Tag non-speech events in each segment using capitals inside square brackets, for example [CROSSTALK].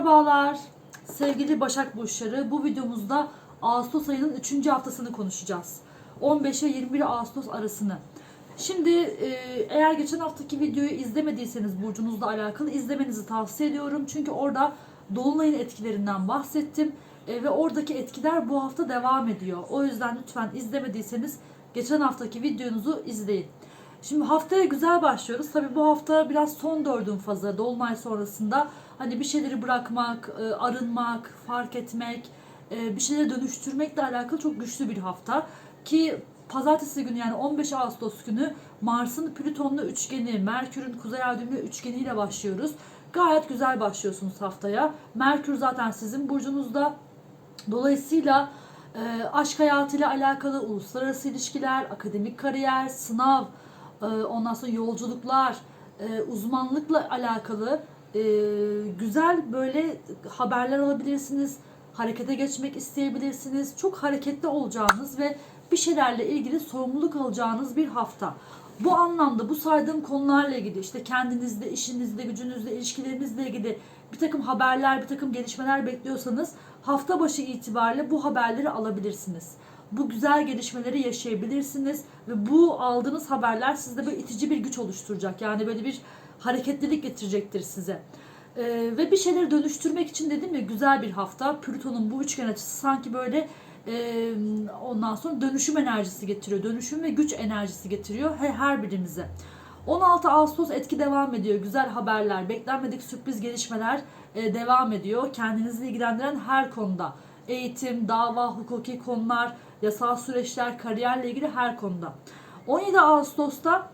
Merhabalar sevgili Başak Burçları. Bu videomuzda Ağustos ayının 3. haftasını konuşacağız. 15'e 21 Ağustos arasını. Şimdi e, eğer geçen haftaki videoyu izlemediyseniz burcunuzla alakalı izlemenizi tavsiye ediyorum. Çünkü orada Dolunay'ın etkilerinden bahsettim. E, ve oradaki etkiler bu hafta devam ediyor. O yüzden lütfen izlemediyseniz geçen haftaki videonuzu izleyin. Şimdi haftaya güzel başlıyoruz. Tabii bu hafta biraz son dördün fazı dolunay sonrasında hani bir şeyleri bırakmak, e, arınmak, fark etmek, e, bir şeyleri dönüştürmekle alakalı çok güçlü bir hafta. Ki pazartesi günü yani 15 Ağustos günü Mars'ın Plüton'la üçgeni, Merkür'ün Kuzey Ay üçgeniyle başlıyoruz. Gayet güzel başlıyorsunuz haftaya. Merkür zaten sizin burcunuzda. Dolayısıyla e, aşk hayatıyla alakalı uluslararası ilişkiler, akademik kariyer, sınav, ondan sonra yolculuklar, e, uzmanlıkla alakalı e, güzel böyle haberler alabilirsiniz. Harekete geçmek isteyebilirsiniz. Çok hareketli olacağınız ve bir şeylerle ilgili sorumluluk alacağınız bir hafta. Bu anlamda bu saydığım konularla ilgili işte kendinizle, işinizle, gücünüzle, ilişkilerinizle ilgili bir takım haberler, bir takım gelişmeler bekliyorsanız hafta başı itibariyle bu haberleri alabilirsiniz. Bu güzel gelişmeleri yaşayabilirsiniz ve bu aldığınız haberler sizde böyle itici bir güç oluşturacak. Yani böyle bir hareketlilik getirecektir size. Ee, ve bir şeyleri dönüştürmek için dedim ya güzel bir hafta. Plüton'un bu üçgen açısı sanki böyle e, ondan sonra dönüşüm enerjisi getiriyor. Dönüşüm ve güç enerjisi getiriyor her, her birimize. 16 Ağustos etki devam ediyor. Güzel haberler, beklenmedik sürpriz gelişmeler e, devam ediyor. Kendinizi ilgilendiren her konuda. Eğitim, dava, hukuki konular, yasal süreçler, kariyerle ilgili her konuda. 17 Ağustos'ta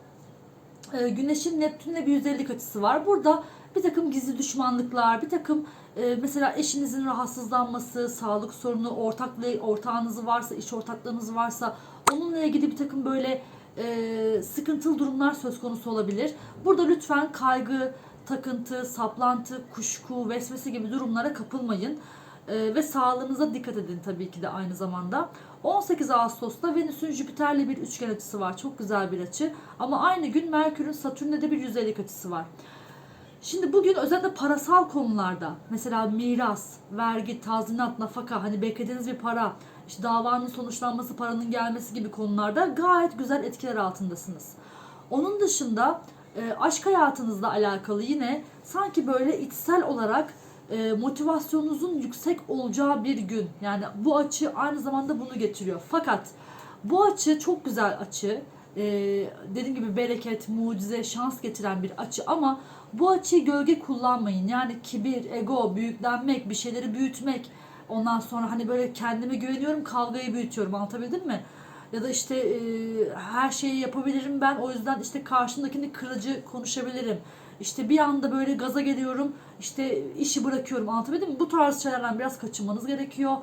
e, Güneş'in Neptün'le bir yüzeylik açısı var. Burada bir takım gizli düşmanlıklar, bir takım e, mesela eşinizin rahatsızlanması, sağlık sorunu, ortaklı ortağınız varsa, iş ortaklığınız varsa onunla ilgili bir takım böyle e, sıkıntılı durumlar söz konusu olabilir. Burada lütfen kaygı, takıntı, saplantı, kuşku, vesvese gibi durumlara kapılmayın. E, ve sağlığınıza dikkat edin tabii ki de aynı zamanda. 18 Ağustos'ta Venüs'ün Jüpiter'le bir üçgen açısı var. Çok güzel bir açı. Ama aynı gün Merkür'ün Satürn'le de bir yüzeylik açısı var. Şimdi bugün özellikle parasal konularda mesela miras, vergi, tazminat, nafaka hani beklediğiniz bir para, işte davanın sonuçlanması, paranın gelmesi gibi konularda gayet güzel etkiler altındasınız. Onun dışında e, aşk hayatınızla alakalı yine sanki böyle içsel olarak e, motivasyonunuzun yüksek olacağı bir gün. Yani bu açı aynı zamanda bunu getiriyor. Fakat bu açı çok güzel açı. E, dediğim gibi bereket, mucize, şans getiren bir açı ama bu açıyı gölge kullanmayın. Yani kibir, ego, büyüklenmek, bir şeyleri büyütmek. Ondan sonra hani böyle kendime güveniyorum kavgayı büyütüyorum anlatabildim mi? Ya da işte e, her şeyi yapabilirim ben o yüzden işte karşımdakini kırıcı konuşabilirim. İşte bir anda böyle gaza geliyorum işte işi bırakıyorum anlatabildim mi? Bu tarz şeylerden biraz kaçınmanız gerekiyor.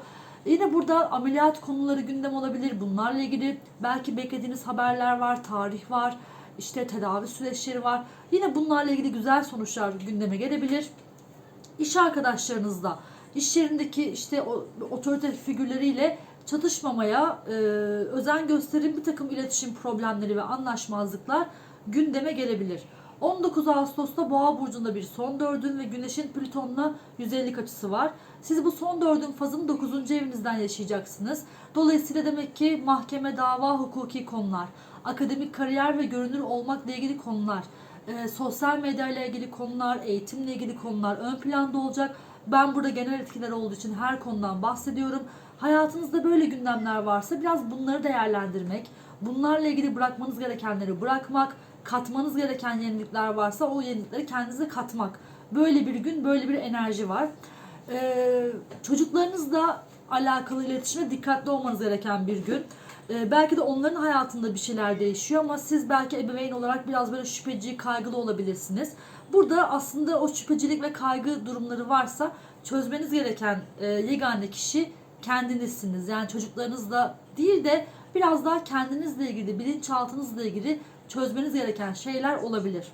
Yine burada ameliyat konuları gündem olabilir. Bunlarla ilgili belki beklediğiniz haberler var, tarih var, işte tedavi süreçleri var. Yine bunlarla ilgili güzel sonuçlar gündeme gelebilir. İş arkadaşlarınızla, iş yerindeki işte o, otorite figürleriyle çatışmamaya e, özen gösterin. Bir takım iletişim problemleri ve anlaşmazlıklar gündeme gelebilir. 19 Ağustos'ta Boğa burcunda bir son dördün ve Güneş'in Plüton'la 150 açısı var. Siz bu son dördün fazını 9. evinizden yaşayacaksınız. Dolayısıyla demek ki mahkeme, dava, hukuki konular, akademik kariyer ve görünür olmakla ilgili konular, e, sosyal medya ile ilgili konular, eğitimle ilgili konular ön planda olacak. Ben burada genel etkiler olduğu için her konudan bahsediyorum. Hayatınızda böyle gündemler varsa biraz bunları değerlendirmek, bunlarla ilgili bırakmanız gerekenleri bırakmak, katmanız gereken yenilikler varsa o yenilikleri kendinize katmak. Böyle bir gün, böyle bir enerji var. Ee, çocuklarınızla alakalı iletişime dikkatli olmanız gereken bir gün. Ee, belki de onların hayatında bir şeyler değişiyor ama siz belki ebeveyn olarak biraz böyle şüpheci, kaygılı olabilirsiniz. Burada aslında o şüphecilik ve kaygı durumları varsa çözmeniz gereken e, yegane kişi kendinizsiniz. Yani çocuklarınızla değil de biraz daha kendinizle ilgili, bilinçaltınızla ilgili çözmeniz gereken şeyler olabilir.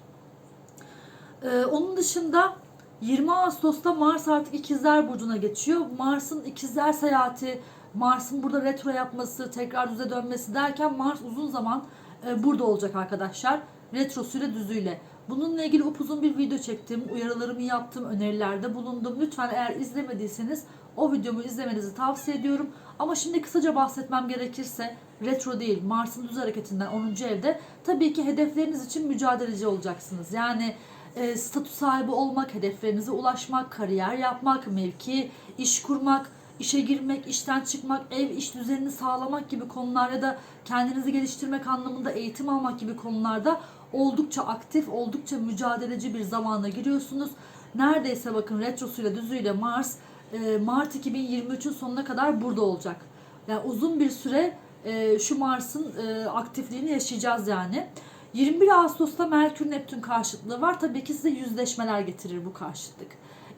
Ee, onun dışında 20 Ağustos'ta Mars artık ikizler burcuna geçiyor. Mars'ın ikizler seyahati, Mars'ın burada retro yapması, tekrar düze dönmesi derken Mars uzun zaman e, burada olacak arkadaşlar. Retrosuyla düzüyle. Bununla ilgili upuzun bir video çektim. Uyarılarımı yaptım, önerilerde bulundum. Lütfen eğer izlemediyseniz o videomu izlemenizi tavsiye ediyorum. Ama şimdi kısaca bahsetmem gerekirse retro değil Mars'ın düz hareketinden 10. evde tabii ki hedefleriniz için mücadeleci olacaksınız. Yani e, statü sahibi olmak, hedeflerinize ulaşmak, kariyer yapmak, mevki, iş kurmak, işe girmek, işten çıkmak, ev iş düzenini sağlamak gibi konular ya da kendinizi geliştirmek anlamında eğitim almak gibi konularda oldukça aktif, oldukça mücadeleci bir zamana giriyorsunuz. Neredeyse bakın retrosuyla düzüyle Mars e, Mart 2023'ün sonuna kadar burada olacak. Yani uzun bir süre e, şu Mars'ın e, aktifliğini yaşayacağız yani. 21 Ağustos'ta Merkür Neptün karşıtlığı var. Tabii ki size yüzleşmeler getirir bu karşıtlık.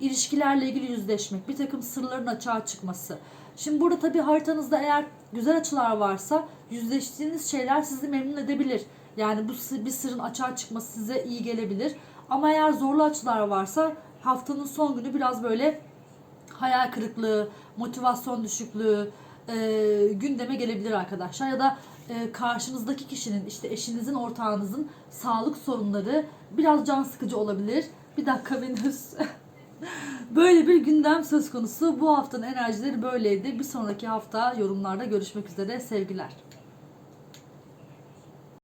İlişkilerle ilgili yüzleşmek, bir takım sırların açığa çıkması. Şimdi burada tabii haritanızda eğer güzel açılar varsa yüzleştiğiniz şeyler sizi memnun edebilir. Yani bu bir sırrın açığa çıkması size iyi gelebilir. Ama eğer zorlu açılar varsa haftanın son günü biraz böyle hayal kırıklığı, motivasyon düşüklüğü e, gündeme gelebilir arkadaşlar. Ya da e, karşınızdaki kişinin işte eşinizin, ortağınızın sağlık sorunları biraz can sıkıcı olabilir. Bir dakika Venüs. [LAUGHS] [LAUGHS] Böyle bir gündem söz konusu. Bu haftanın enerjileri böyleydi. Bir sonraki hafta yorumlarda görüşmek üzere. Sevgiler.